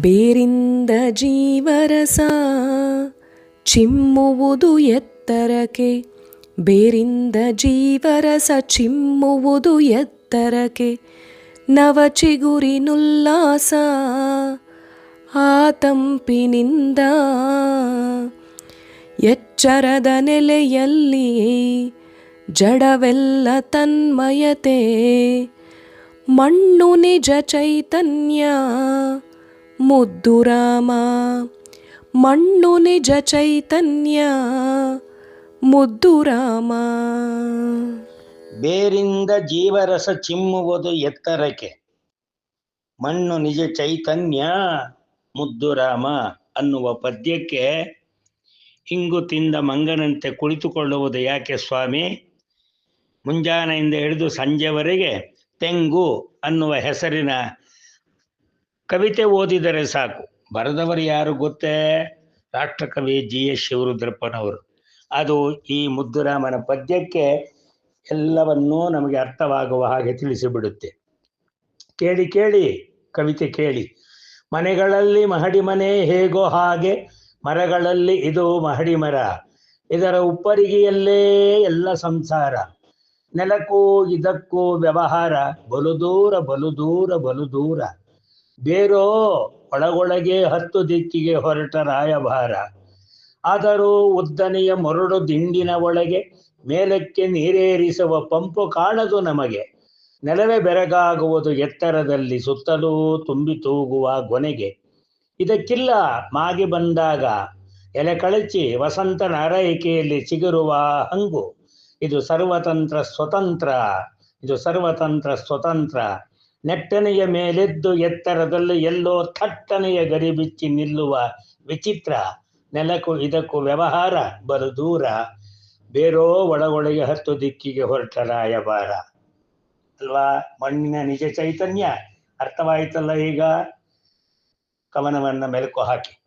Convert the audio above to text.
ಬೇರಿಂದ ಜೀವರಸ, ಚಿಮ್ಮುವುದು ಎತ್ತರಕೆ ಬೇರಿಂದ ಜೀವರಸ, ಚಿಮ್ಮುವುದು ಎತ್ತರಕೆ ನವ ಚಿಗುರಿನುಲ್ಲಾಸ ಆ ತಂಪಿನಿಂದ ಎಚ್ಚರದ ನೆಲೆಯಲ್ಲಿ ಜಡವೆಲ್ಲ ತನ್ಮಯತೆ. ಮಣ್ಣು ನಿಜ ಚೈತನ್ಯ ಮುದ್ದು ರಾಮ, ಮಣ್ಣು ನಿಜ ಚೈತನ್ಯ, ಮುದ್ದು ರಾಮ. ಬೇರಿಂದ ಜೀವರಸ ಚಿಮ್ಮುವುದು ಎತ್ತರಕ್ಕೆ. ಮಣ್ಣು ನಿಜ ಚೈತನ್ಯ, ಮುದ್ದು ರಾಮ ಅನ್ನುವ ಪದ್ಯಕ್ಕೆ ಹಿಂಗು ತಿಂದ ಮಂಗನಂತೆ ಕುಳಿತುಕೊಳ್ಳುವುದು ಯಾಕೆ ಸ್ವಾಮಿ? ಮುಂಜಾನೆಯಿಂದ ಹಿಡಿದು ಸಂಜೆವರೆಗೆ ತೆಂಗು ಅನ್ನುವ ಹೆಸರಿನ ಕವಿತೆ ಓದಿದರೆ ಸಾಕು. ಬರೆದವರು ಯಾರು ಗೊತ್ತೇ? ರಾಷ್ಟ್ರಕವಿ ಜಿ ಎಸ್ ಶಿವರುದ್ರಪ್ಪನವರು. ಅದು ಈ ಮುದ್ದುರಾಮನ ಪದ್ಯಕ್ಕೆ ಎಲ್ಲವನ್ನೂ ನಮಗೆ ಅರ್ಥವಾಗುವ ಹಾಗೆ ತಿಳಿಸಿಬಿಡುತ್ತೆ. ಕೇಳಿ ಕೇಳಿ, ಕವಿತೆ ಕೇಳಿ. ಮನೆಗಳಲ್ಲಿ ಮಹಡಿ ಮನೆ ಹೇಗೋ ಹಾಗೆ, ಮರಗಳಲ್ಲಿ ಇದು ಮಹಡಿ ಮರ. ಇದರ ಉಪ್ಪರಿಗೆಯಲ್ಲೇ ಎಲ್ಲ ಸಂಸಾರ. ನೆಲಕ್ಕೂ ಇದಕ್ಕೂ ವ್ಯವಹಾರ, ಬಲು ದೂರ ಬಲು ದೂರ ಬಲು ದೂರ. ಬೇರೋ ಒಳಗೊಳಗೆ ಹತ್ತು ದಿಕ್ಕಿಗೆ ಹೊರಟ ರಾಯಭಾರ. ಆದರೂ ಉದ್ದನೆಯ ಮೊರಡು ದಿಂಡಿನ ಒಳಗೆ ಮೇಲಕ್ಕೆ ನೀರೇರಿಸುವ ಪಂಪು ಕಾಣದು ನಮಗೆ. ನೆಲವೇ ಬೆರಗಾಗುವುದು ಎತ್ತರದಲ್ಲಿ ಸುತ್ತಲೂ ತುಂಬಿ ತೂಗುವ ಗೊನೆಗೆ. ಇದಕ್ಕಿಲ್ಲ, ಮಾಗಿ ಬಂದಾಗ ಎಲೆ ಕಳಚಿ ವಸಂತನ ಅರೈಕೆಯಲ್ಲಿ ಚಿಗುರುವ ಹಂಗು. ಇದು ಸರ್ವತಂತ್ರ ಸ್ವತಂತ್ರ, ಇದು ಸರ್ವತಂತ್ರ ಸ್ವತಂತ್ರ. ನೆಟ್ಟನೆಯ ಮೇಲೆದ್ದು ಎತ್ತರದಲ್ಲಿ ಎಲ್ಲೋ ಥಟ್ಟನೆಯ ಗರಿ ಬಿಚ್ಚಿ ನಿಲ್ಲುವ ವಿಚಿತ್ರ ನೆಲಕ್ಕೂ ಇದಕ್ಕೂ ವ್ಯವಹಾರ, ಬರು ದೂರ. ಬೇರೋ ಒಳಗೊಳಗೆ ಹತ್ತು ದಿಕ್ಕಿಗೆ ಹೊರಟ ರಾಯಭಾರ. ಅಲ್ವಾ? ಮಣ್ಣಿನ ನಿಜ ಚೈತನ್ಯ. ಅರ್ಥವಾಯಿತಲ್ಲ ಈಗ? ಕವನವನ್ನು ಮೆಲುಕು ಹಾಕಿ.